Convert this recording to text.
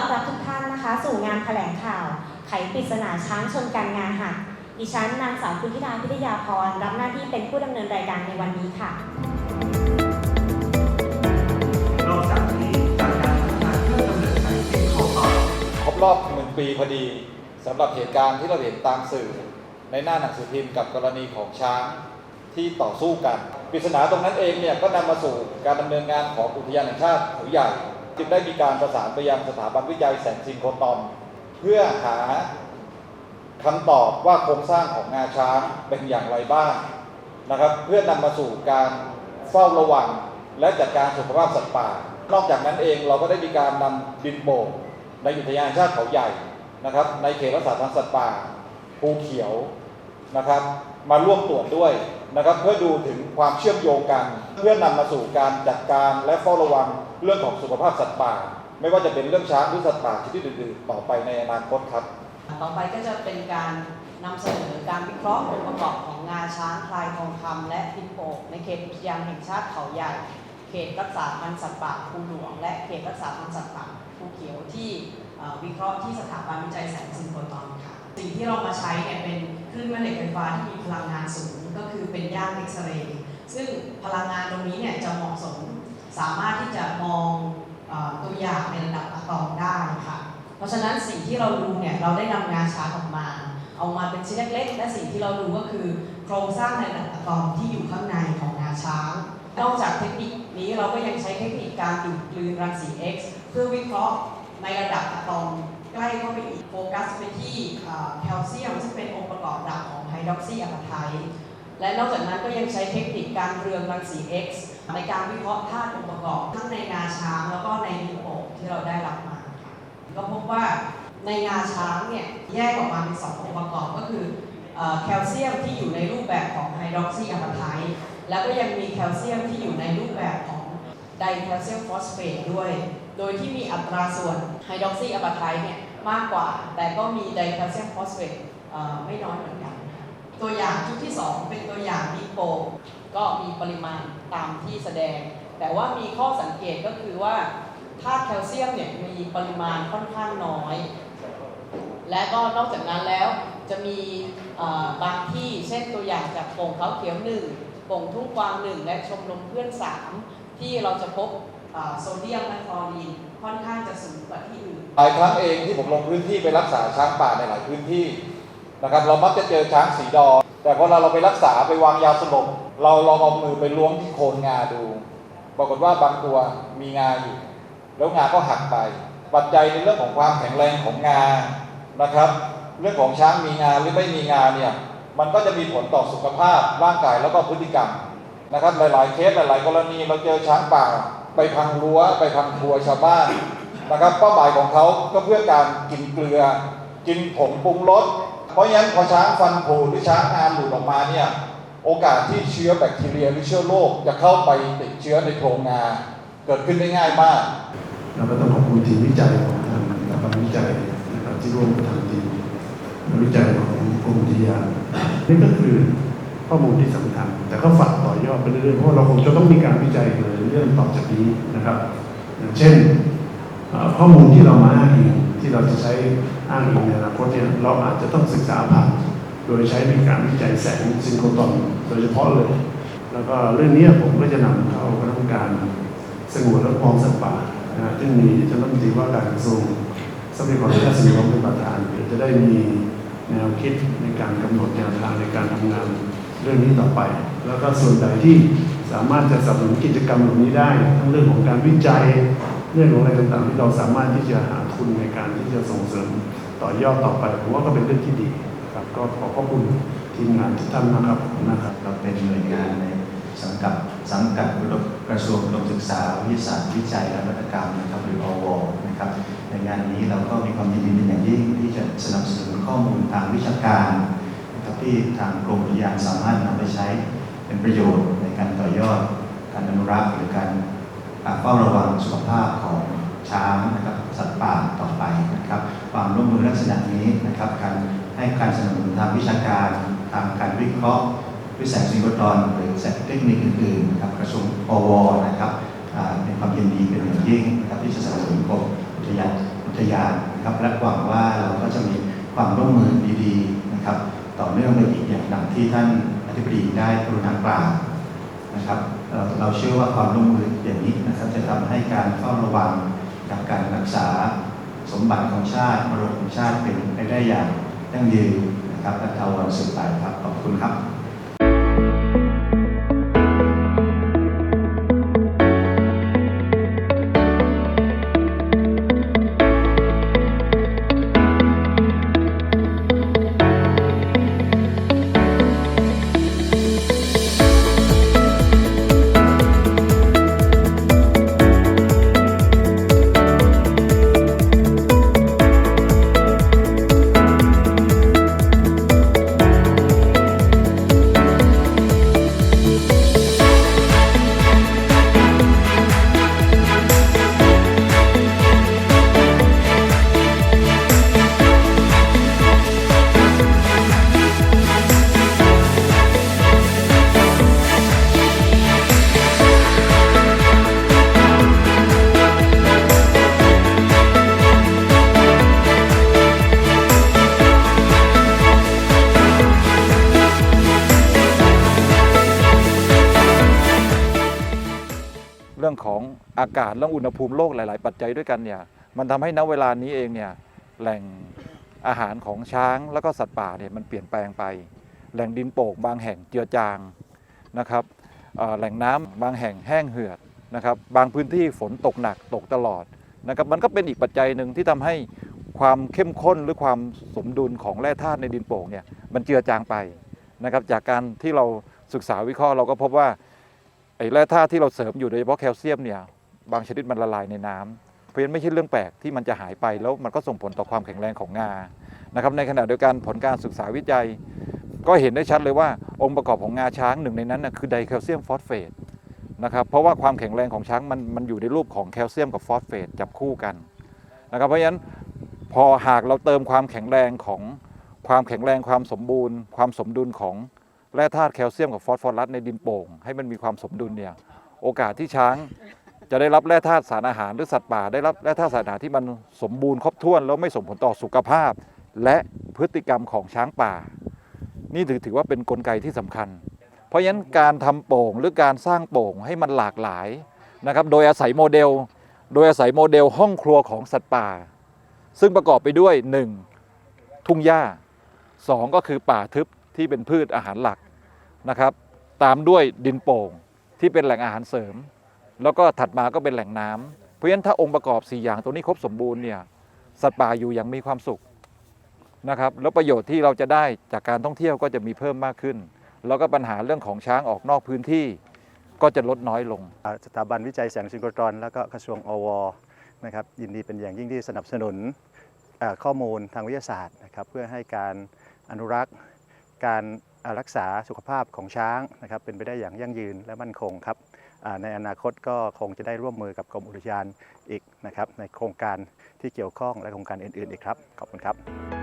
อต้อนรับทุกท่านนะคะ สู่งานแถลงข่าว ไขปริศนาช้างชนกันงาหักดิฉันนางสาวคุณธิดาพิทยาพรรับหน้าที่เป็นผู้ดำเนินรายการในวันนี้ค่ะนอกจากนี้จากการพัฒนเครื่องกำเนิดไข่ที่เข้าต่อครบรอบหนึ่งปีพอดีสำหรับเหตุการณ์ที่เราเห็นตามสื่อ ในหน้าหนังสือพิมพ์กับกรณีของช้างที่ต่อสู้กันปริศนาตรงนั้นเองเนี่ยก็นำมาสู่การดำเนินงานของอุทยานแห่งชาติเขาใหญ่ จึงได้มีการประสานไปยังสถาบันวิจัยแสงซินโครตอน เพื่อหาคำตอบว่าโครงสร้างของงาช้างเป็นอย่างไรบ้างนะครับ เพื่อนำมาสู่การเฝ้าระวัง และจัดการสุขภาพสัตว์ป่า นอกจากนั้นเองเราก็ได้มีการนำดินโบกในอุทยานชาติเขาใหญ่นะครับ ในเขตรักษาพันธุ์สัตว์ป่าภูเขียว นะครับมาร่วมตรวจด้วยนะครับเพื่อดูถึงความเชื่อมโยงกัน เพื่อนำมาสู่การจัดการและเฝ้าระวังเรื่องของสุขภาพสัตว์ป่า ไม่ว่าจะเป็นเรื่องช้างหรือสัตว์ป่าชนิดอื่นๆต่อไปในอนาคตครับ ต่อไปก็จะเป็นการนำเสนอการวิเคราะห์องค์ประกอบของงาช้างพลายทองคำและพินโปกในเขตอุทยานแห่งชาติเขาใหญ่ เขตรักษาพันธุ์สัตว์ป่าภูหลวง และเขตรักษาพันธุ์สัตว์ป่าภูเขียวที่วิเคราะห์ที่สถาบันวิจัยแสงซินโครตอนค่ะสิ่งที่เรามาใช้เนี่ยเป็น คลื่นแม่เหล็กไฟฟ้าที่มีพลังงานสูงก็คือเป็นย่านเอ็กซเรย์ซึ่งพลังงานตรงนี้เนี่ยจะเหมาะสมสามารถที่จะมองอตัวอย่างในระดับอะตอมได้ค่ะ เพราะฉะนั้นสิ่งที่เราดูเนี่ยเราได้นำงาช้าออกมา เอามาเป็นชิ้นเล็กๆ และสิ่งที่เราดูก็คือโครงสร้างในระดับอะตอมที่อยู่ข้างในของงาช้าง นอกจากเทคนิคนี้เราก็ยังใช้เทคนิคการดูดกลืนรังสี X เพื่อวิเคราะห์ในระดับอะตอม ใกล้เข้าไปอีกโฟกัสไปที่แคลเซียมซึ่งเป็นองค์ประกอบหลักของไฮดรอกซีอะพาไทและนอกจากนั้นก็ยังใช้เทคนิคการเรืองรังสี X ในการวิเคราะห์ธาตุองค์ประกอบทั้งในงาช้างแล้วก็ในนิ้วโป่งที่เราได้รับมาค่ะก็พบว่าในงาช้างเนี่ยแยกออกมาเป็นสององค์ประกอบก็คือแคลเซียมที่อยู่ในรูปแบบของไฮดรอกซีอะพาไทแล้วก็ยังมีแคลเซียมที่อยู่ในรูปแบบของไดแคลเซียมฟอสเฟตด้วย โดยที่มีอัตราส่วนไฮดรอกซีอะพาไทเนี่ย มากกว่า แต่ก็มีไดแคลเซียมฟอสเฟตไม่น้อยเหมือนกันค่ะตัวอย่างชุดที่ 2 เป็นตัวอย่างดิโปก็มีปริมาณตามที่แสดง แต่ว่ามีข้อสังเกตก็คือว่าธาตุแคลเซียมเนี่ยมีปริมาณค่อนข้างน้อย และก็นอกจากนั้นแล้วจะมีบางที่เช่นตัวอย่างจากโป่งเขาเขียวหนึ่งโป่งทุ่งกวางหนึ่งและชมรมเพื่อนสามที่เราจะพบโซเดียมและคลอรีนค่อนข้างจะสูงกว่าที่อื่น หลายครั้งเองที่ผมลงพื้นที่ไปรักษาช้างป่าในหลายพื้นที่นะครับ เรามักจะเจอช้างสีดอ แต่พอเราเราไปรักษาไปวางยาสลบเราลองเอามือไปล้วงที่โคนงาดูปรากฏว่าบางตัวมีงาอยู่ แล้วงาก็หักไป ปัจจัยในเรื่องของความแข็งแรงของงานะครับ เรื่องของช้างมีงาหรือไม่มีงาเนี่ยมันก็จะมีผลต่อสุขภาพร่างกายแล้วก็พฤติกรรมนะครับ หลาย ๆ เคสหลาย ๆ กรณีเราเจอช้างป่า ไปพังรั้วไปพังครัวชาวบ้าน นะครับเป้าหมายของเขาก็เพื่อการกินเกลือ กินผงปรุงรสเพราะฉะนั้นพอช้างฟันผุหรือช้างงานหลุดออกมาเนี่ยโอกาสที่เชื้อแบคทีเรียหรือเชื้อโรคจะเข้าไปติดเชื้อในโพรงงาเกิดขึ้นได้ง่ายมากเราก็ต้องขอบคุณทีมวิจัยของทางสถาบันวิจัยนะครับที่ร่วมกับทางทีมวิจัยของกรมอุทยานนี่ก็คือข้อมูลที่สำคัญ แต่ก็ฝากต่อยอดไปเรื่อยๆเพราะเราคงจะต้องมีการวิจัยเลยเรื่องต่อจากนี้นะครับ อย่างเช่น ข้อมูลที่เรามาอ้างอิงที่เราจะใช้อ้างอิงในอนาคตเนี่ยเราอาจจะต้องศึกษาผ่านโดยใช้ในการวิจัยแสงซินโครตอนโดยเฉพาะเลย แล้วก็เรื่องนี้ผมก็จะนำเข้าคณะกรรมการสงวนและครองสัตว์ป่านะซึ่งมีท่านรัฐมนตรีว่าการกระทรวงทรัพยากรธรรมชาติสิ่งแวดล้อมเป็นประธานเดี๋ยวจะได้มีแนวคิดในการกำหนดแนวทางในการทำงานเรื่องนี้ต่อไป แล้วก็ส่วนใดที่สามารถจะสนับสนุนกิจกรรมเหล่านี้ได้ ทั้งเรื่องของการวิจัย เรื่องของอะไรต่างๆที่เราสามารถที่จะหาทุนในการที่จะส่งเสริมต่อยอดต่อไปผมว่าก็เป็นเรื่องที่ดีครับก็ขอขอบคุณทีมงานทุกท่านนะครับนะครับเราเป็นหน่วยงานในสังกัดสังกัดกระทรวงอุดมศึกษาวิทยาศาสตร์วิจัยและนวัตกรรมนะครับหรืออวนะครับ ในงานนี้เราก็มีความยินดีเป็นอย่างยิ่งที่จะสนับสนุนข้อมูลทางวิชาการนะครับที่ทางกรมอุทยานสามารถนำไปใช้เป็นประโยชน์ในการต่อยอดการอนุรักษ์หรือการ เฝ้าระวังสุขภาพของช้างนะครับสัตว์ป่าต่อไปนะครับความร่วมมือลักษณะนี้นะครับการให้การสนับสนุนทางวิชาการทางการวิเคราะห์วิสัยสิ่งแวดล้อมหรือแสงเทคนิคอื่นๆนะครับกระทรวงอวนะครับในความยินดีเป็นอย่างยิ่งนะครับที่จะสนับสนุนกรมอุทยานอุทยานครับและหวังว่าเราก็จะมีความร่วมมือดีๆนะครับต่อเนื่องไปอีกอย่างหนึ่งที่ท่านอธิบดีได้กรุณากล่าว นะครับเราเราเชื่อว่าความร่วมมืออย่างนี้นะครับจะทำให้การเฝ้าระวังกับการรักษาสมบัติของชาติมรดกของชาติเป็นไปได้อย่างยั่งยืนนะครับและทาวรสืบไปครับขอบคุณครับ อากาศเรื่องอุณหภูมิโลกหลาย ๆ ปัจจัยด้วยกันเนี่ยมันทำให้ณเวลานี้เองเนี่ยแหล่งอาหารของช้างแล้วก็สัตว์ป่าเนี่ยมันเปลี่ยนแปลงไป แหล่งดินโป่งบางแห่งเจือจางนะครับแหล่งน้ำบางแห่งแห้งเหือดนะครับบางพื้นที่ฝนตกหนักตกตลอดนะครับมันก็เป็นอีกปัจจัยหนึ่งที่ทำให้ความเข้มข้นหรือความสมดุลของแร่ธาตุในดินโป่งเนี่ยมันเจือจางไปนะครับจากการที่เราศึกษาวิเคราะห์เราก็พบว่าไอ้แร่ธาตุที่เราเสริมอยู่โดยเฉพาะแคลเซียมเนี่ย บางชนิดมันละลายในน้ำเพราะฉะนั้นไม่ใช่เรื่องแปลกที่มันจะหายไปแล้วมันก็ส่งผลต่อความแข็งแรงของงานะครับในขณะเดียวกันผลการศึกษาวิจัย ก็เห็นได้ชัดเลยว่าองค์ประกอบของงาช้างหนึ่งในนั้นนะคือไดแคลเซียมฟอสเฟตนะครับเพราะว่าความแข็งแรงของช้างมันมันอยู่ในรูปของแคลเซียมกับฟอสเฟตจับคู่กันนะครับเพราะฉะนั้นพอหากเราเติมความแข็งแรงของความแข็งแรงความสมบูรณ์ ความสมดุลของแร่ธาตุแคลเซียมกับฟอสฟอรัสในดินโป่ง ให้มันมีความสมดุลเนี่ยโอกาสที่ช้าง จะได้รับแร่ธาตุสารอาหารหรือสัตว์ป่าได้รับแร่ธาตุสารอาหารที่มันสมบูรณ์ครบถ้วนแล้วไม่ส่งผลต่อสุขภาพ และพฤติกรรมของช้างป่า นี่ถือถือว่าเป็นนกลไกที่สำคัญ เพราะฉะนั้นการทำโป่งหรือการสร้างโป่งให้มันหลากหลายนะครับโดยอาศัยโมเดล โดยอาศัยโมเดลห้องครัวของสัตว์ป่า ซึ่งประกอบไปด้วย 1. ทุ่งหญ้า 2. ก็คือป่าทึบที่เป็นพืชอาหารหลักนะครับตามด้วยดินโป่งที่เป็นแหล่งอาหารเสริม แล้วก็ถัดมาก็เป็นแหล่งน้ำเพราะฉะนั้นถ้าองค์ประกอบ 4 อย่างตัวนี้ครบสมบูรณ์เนี่ยสัตว์ป่าอยู่อย่างมีความสุขนะครับแล้วประโยชน์ที่เราจะได้จากการท่องเที่ยวก็จะมีเพิ่มมากขึ้น แล้วก็ปัญหาเรื่องของช้างออกนอกพื้นที่ก็จะลดน้อยลง สถาบันวิจัยแสงซิงโครตรอนแล้วก็กระทรวงอวนะครับยินดีเป็นอย่างยิ่งที่สนับสนุนข้อมูลทางวิทยาศาสตร์นะครับเพื่อให้การอนุรักษ์ การรักษาสุขภาพของช้างนะครับเป็นไปได้อย่างยั่งยืนและมั่นคงครับ ในอนาคตก็คงจะได้ร่วมมือกับกรมอุทยานอีกนะครับในโครงการที่เกี่ยวข้องและโครงการอื่นๆอีกครับ ขอบคุณครับ